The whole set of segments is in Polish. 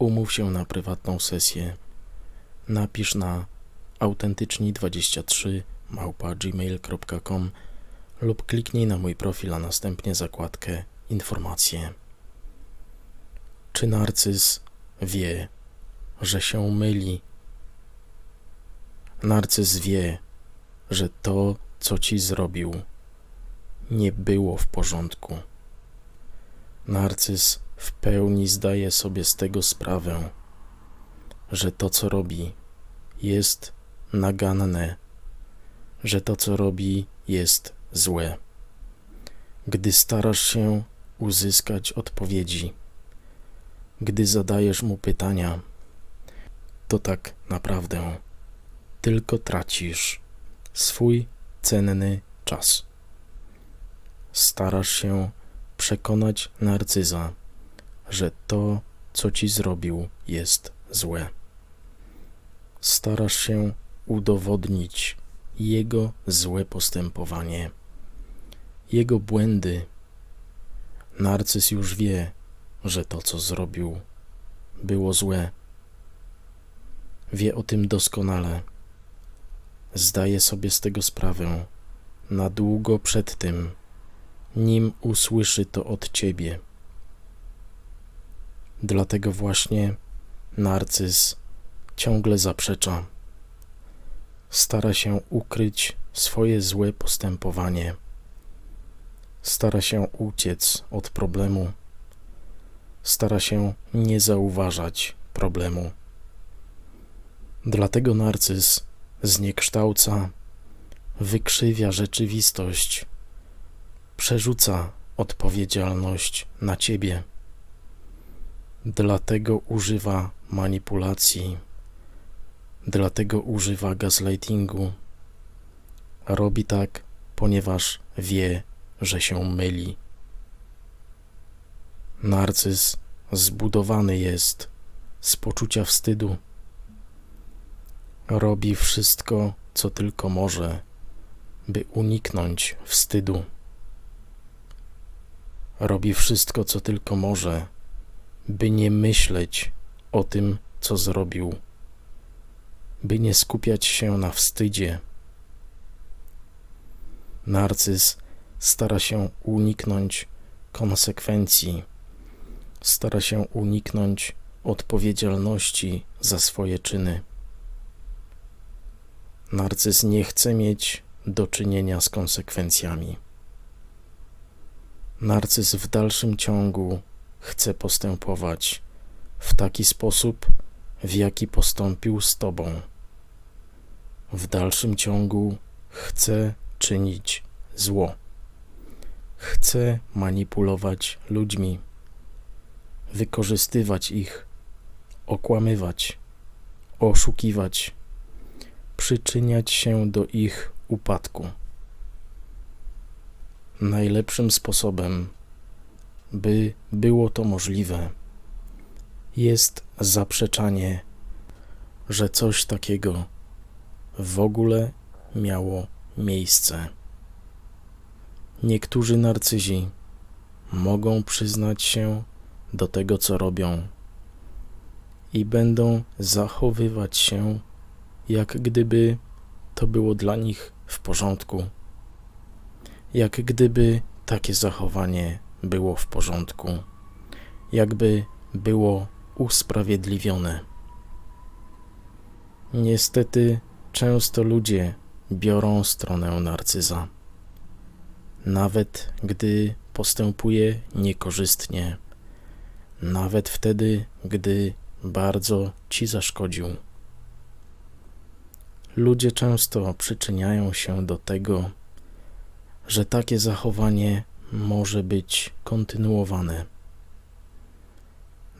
umów się na prywatną sesję. Napisz na autentyczni23 małpa gmail.com lub kliknij na mój profil, a następnie zakładkę informacje. Czy narcyz wie, że się myli? Narcyz wie, że to, co ci zrobił, nie było w porządku. Narcyz w pełni zdaje sobie z tego sprawę, że to, co robi, jest naganne, że to, co robi, jest złe. Gdy starasz się uzyskać odpowiedzi, gdy zadajesz mu pytania, to tak naprawdę tylko tracisz swój cenny czas. Starasz się przekonać narcyza, że to, co ci zrobił, jest złe. Starasz się udowodnić jego złe postępowanie, jego błędy. Narcyz już wie, że to, co zrobił, było złe. Wie o tym doskonale. Zdaje sobie z tego sprawę na długo przed tym, nim usłyszy to od ciebie. Dlatego właśnie narcyz ciągle zaprzecza. Stara się ukryć swoje złe postępowanie. Stara się uciec od problemu. Stara się nie zauważać problemu. Dlatego narcyz zniekształca, wykrzywia rzeczywistość, przerzuca odpowiedzialność na ciebie. Dlatego używa manipulacji, dlatego używa gaslightingu. Robi tak, ponieważ wie, że się myli. Narcyz zbudowany jest z poczucia wstydu. Robi wszystko, co tylko może, by uniknąć wstydu. Robi wszystko, co tylko może, by nie myśleć o tym, co zrobił, by nie skupiać się na wstydzie. Narcyz stara się uniknąć konsekwencji, stara się uniknąć odpowiedzialności za swoje czyny. Narcyz nie chce mieć do czynienia z konsekwencjami. Narcyz w dalszym ciągu chce postępować w taki sposób, w jaki postąpił z Tobą. W dalszym ciągu chce czynić zło. Chce manipulować ludźmi, wykorzystywać ich, okłamywać, oszukiwać, przyczyniać się do ich upadku. Najlepszym sposobem by było to możliwe, jest zaprzeczanie, że coś takiego w ogóle miało miejsce. Niektórzy narcyzi mogą przyznać się do tego, co robią, i będą zachowywać się, jak gdyby to było dla nich w porządku, jak gdyby takie zachowanie było w porządku, jakby było usprawiedliwione. Niestety, często ludzie biorą stronę narcyza, nawet gdy postępuje niekorzystnie, nawet wtedy, gdy bardzo ci zaszkodził. Ludzie często przyczyniają się do tego, że takie zachowanie może być kontynuowane.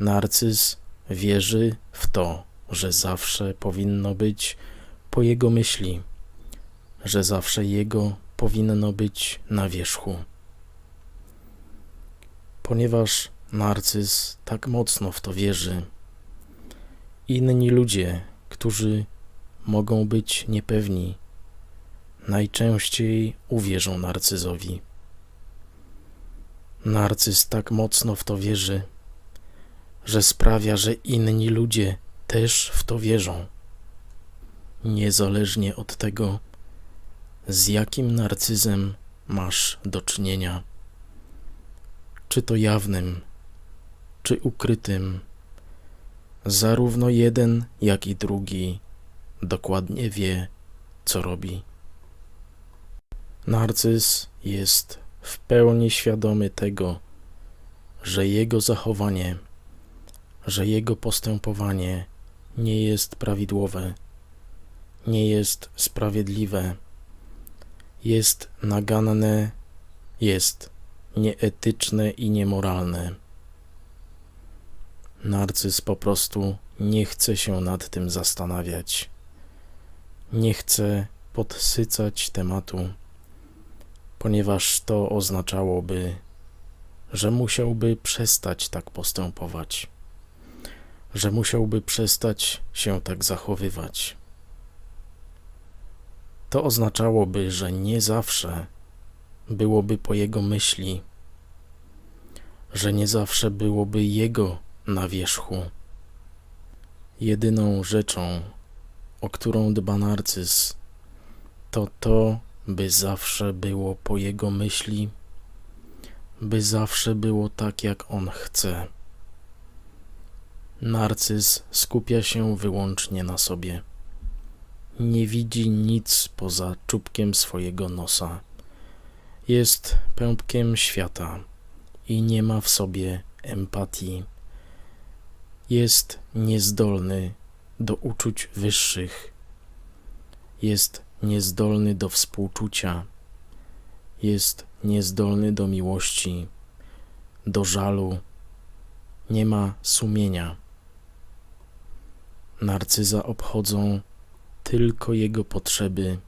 Narcyz wierzy w to, że zawsze powinno być po jego myśli, że zawsze jego powinno być na wierzchu. Ponieważ narcyz tak mocno w to wierzy, inni ludzie, którzy mogą być niepewni, najczęściej uwierzą narcyzowi. Narcyz tak mocno w to wierzy, że sprawia, że inni ludzie też w to wierzą. Niezależnie od tego, z jakim narcyzem masz do czynienia, czy to jawnym, czy ukrytym, zarówno jeden, jak i drugi dokładnie wie, co robi. Narcyz jest w pełni świadomy tego, że jego zachowanie, że jego postępowanie nie jest prawidłowe, nie jest sprawiedliwe, jest naganne, jest nieetyczne i niemoralne. Narcyz po prostu nie chce się nad tym zastanawiać. Nie chce podsycać tematu, ponieważ to oznaczałoby, że musiałby przestać tak postępować, że musiałby przestać się tak zachowywać. To oznaczałoby, że nie zawsze byłoby po jego myśli, że nie zawsze byłoby jego na wierzchu. Jedyną rzeczą, o którą dba narcyz, to to, by zawsze było po jego myśli, by zawsze było tak, jak on chce. Narcyz skupia się wyłącznie na sobie. Nie widzi nic poza czubkiem swojego nosa. Jest pępkiem świata i nie ma w sobie empatii. Jest niezdolny do uczuć wyższych. Jest niezdolny do współczucia. Jest niezdolny do miłości, do żalu. Nie ma sumienia. Narcyza obchodzą tylko jego potrzeby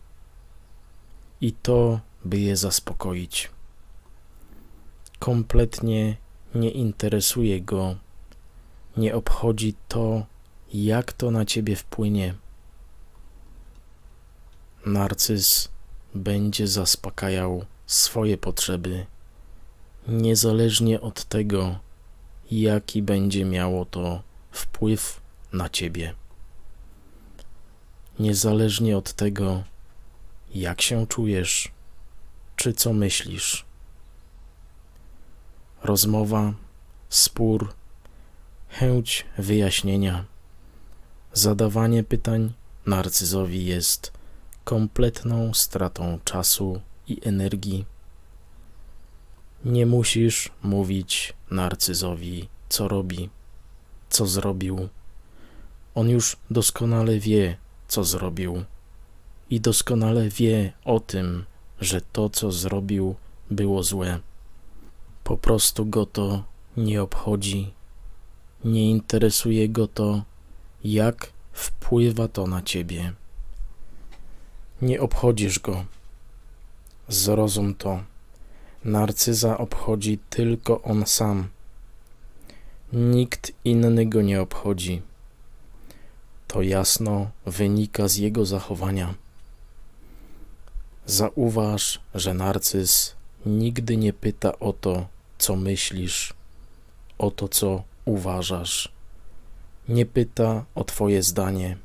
i to, by je zaspokoić. Kompletnie nie interesuje go, nie obchodzi to, jak to na ciebie wpłynie. Narcyz będzie zaspokajał swoje potrzeby, niezależnie od tego, jaki będzie miało to wpływ na ciebie. Niezależnie od tego, jak się czujesz, czy co myślisz. Rozmowa, spór, chęć wyjaśnienia, zadawanie pytań narcyzowi jest kompletną stratą czasu i energii. Nie musisz mówić narcyzowi, co robi, co zrobił. On już doskonale wie, co zrobił, i doskonale wie o tym, że to, co zrobił, było złe. Po prostu go to nie obchodzi. Nie interesuje go to, jak wpływa to na ciebie. Nie obchodzisz go. Zrozum to. Narcyza obchodzi tylko on sam. Nikt inny go nie obchodzi. To jasno wynika z jego zachowania. Zauważ, że narcyz nigdy nie pyta o to, co myślisz, o to, co uważasz. Nie pyta o Twoje zdanie.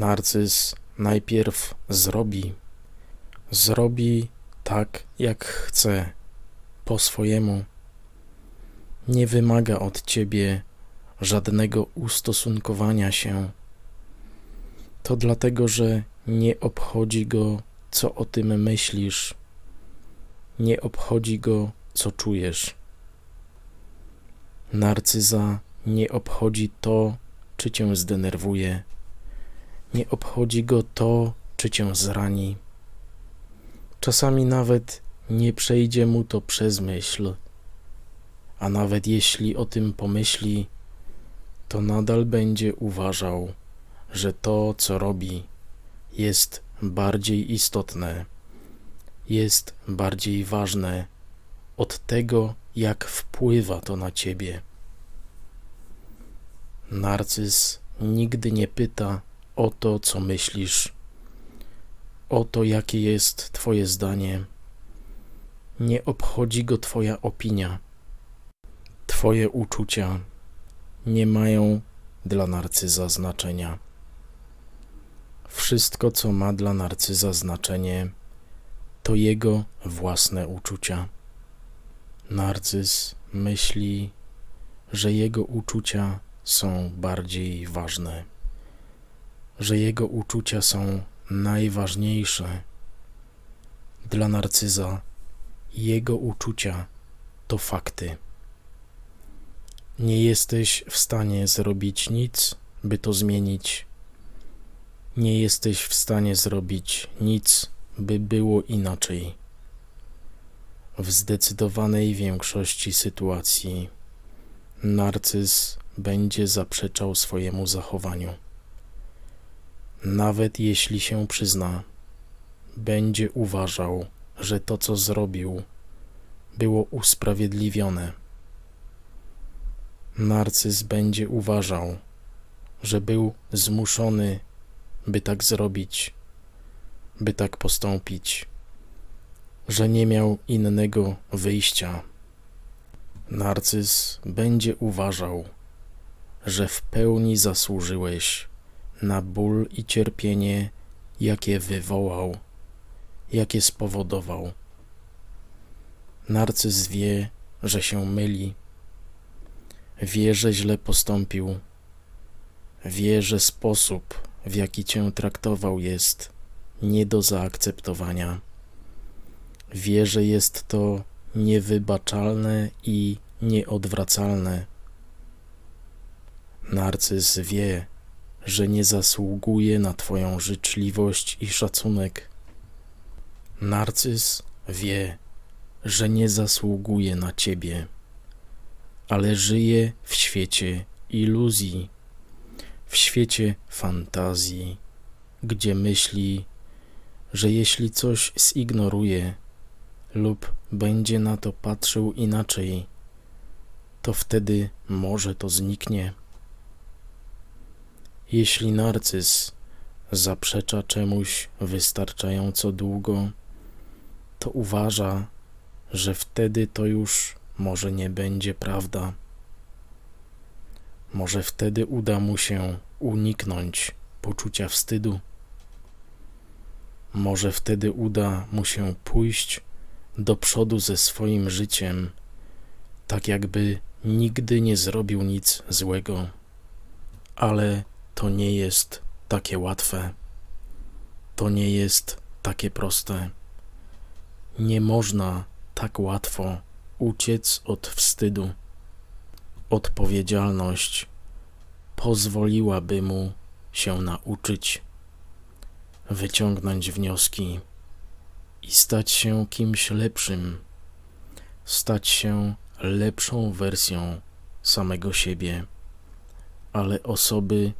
Narcyz najpierw zrobi, zrobi tak, jak chce, po swojemu. Nie wymaga od Ciebie żadnego ustosunkowania się. To dlatego, że nie obchodzi go, co o tym myślisz, nie obchodzi go, co czujesz. Narcyza nie obchodzi to, czy cię zdenerwuje, nie obchodzi go to, czy cię zrani. Czasami nawet nie przejdzie mu to przez myśl, a nawet jeśli o tym pomyśli, to nadal będzie uważał, że to, co robi, jest bardziej istotne, jest bardziej ważne od tego, jak wpływa to na ciebie. Narcyz nigdy nie pyta o to, co myślisz, o to, jakie jest Twoje zdanie. Nie obchodzi go Twoja opinia. Twoje uczucia nie mają dla narcyza znaczenia. Wszystko, co ma dla narcyza znaczenie, to jego własne uczucia. Narcyz myśli, że jego uczucia są bardziej ważne, że jego uczucia są najważniejsze. Dla narcyza jego uczucia to fakty. Nie jesteś w stanie zrobić nic, by to zmienić. Nie jesteś w stanie zrobić nic, by było inaczej. W zdecydowanej większości sytuacji narcyz będzie zaprzeczał swojemu zachowaniu. Nawet jeśli się przyzna, będzie uważał, że to, co zrobił, było usprawiedliwione. Narcyz będzie uważał, że był zmuszony, by tak zrobić, by tak postąpić, że nie miał innego wyjścia. Narcyz będzie uważał, że w pełni zasłużyłeś na ból i cierpienie, jakie wywołał, jakie spowodował. Narcyz wie, że się myli, wie, że źle postąpił, wie, że sposób, w jaki cię traktował, jest nie do zaakceptowania. Wie, że jest to niewybaczalne i nieodwracalne. Narcyz wie, że nie zasługuje na Twoją życzliwość i szacunek. Narcyz wie, że nie zasługuje na Ciebie, ale żyje w świecie iluzji, w świecie fantazji, gdzie myśli, że jeśli coś zignoruje lub będzie na to patrzył inaczej, to wtedy może to zniknie. Jeśli narcyz zaprzecza czemuś wystarczająco długo, to uważa, że wtedy to już może nie będzie prawda. Może wtedy uda mu się uniknąć poczucia wstydu. Może wtedy uda mu się pójść do przodu ze swoim życiem, tak jakby nigdy nie zrobił nic złego. Ale to nie jest takie łatwe. To nie jest takie proste. Nie można tak łatwo uciec od wstydu. Odpowiedzialność pozwoliłaby mu się nauczyć, wyciągnąć wnioski i stać się kimś lepszym, stać się lepszą wersją samego siebie, ale osoby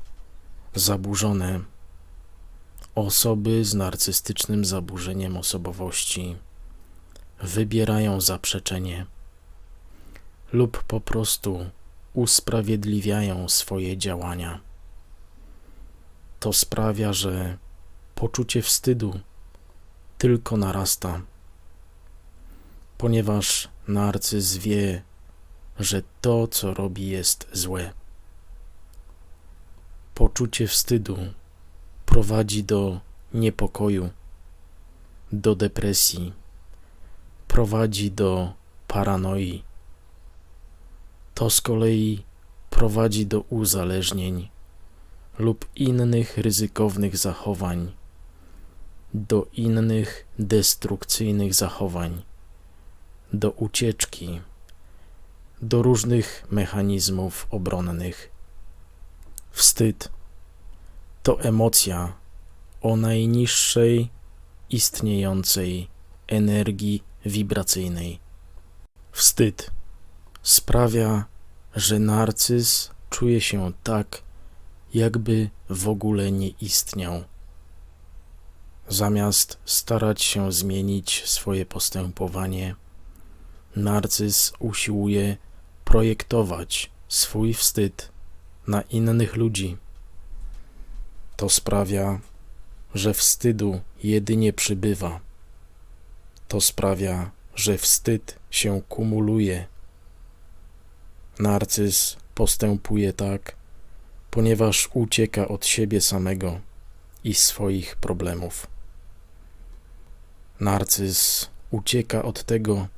zaburzone, osoby z narcystycznym zaburzeniem osobowości wybierają zaprzeczenie lub po prostu usprawiedliwiają swoje działania. To sprawia, że poczucie wstydu tylko narasta, ponieważ narcyz wie, że to, co robi, jest złe. Poczucie wstydu prowadzi do niepokoju, do depresji, prowadzi do paranoi. To z kolei prowadzi do uzależnień lub innych ryzykownych zachowań, do innych destrukcyjnych zachowań, do ucieczki, do różnych mechanizmów obronnych. Wstyd to emocja o najniższej istniejącej energii wibracyjnej. Wstyd sprawia, że narcyz czuje się tak, jakby w ogóle nie istniał. Zamiast starać się zmienić swoje postępowanie, narcyz usiłuje projektować swój wstyd na innych ludzi. To sprawia, że wstydu jedynie przybywa. To sprawia, że wstyd się kumuluje. Narcyz postępuje tak, ponieważ ucieka od siebie samego i swoich problemów. Narcyz ucieka od tego,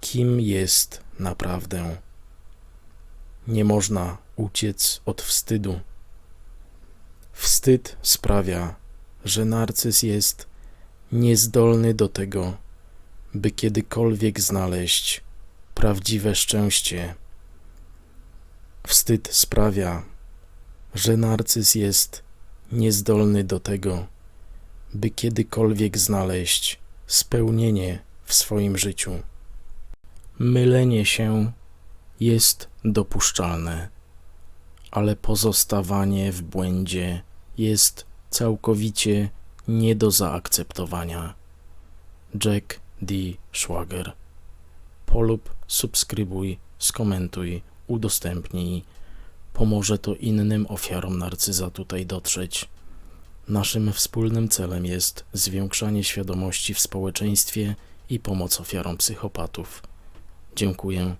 kim jest naprawdę. Nie można uciec od wstydu. Wstyd sprawia, że narcyz jest niezdolny do tego, by kiedykolwiek znaleźć prawdziwe szczęście. Wstyd sprawia, że narcyz jest niezdolny do tego, by kiedykolwiek znaleźć spełnienie w swoim życiu. Mylenie się jest dopuszczalne, ale pozostawanie w błędzie jest całkowicie nie do zaakceptowania. Jack D. Schwager. Polub, subskrybuj, skomentuj, udostępnij. Pomoże to innym ofiarom narcyza tutaj dotrzeć. Naszym wspólnym celem jest zwiększanie świadomości w społeczeństwie i pomoc ofiarom psychopatów. Dziękuję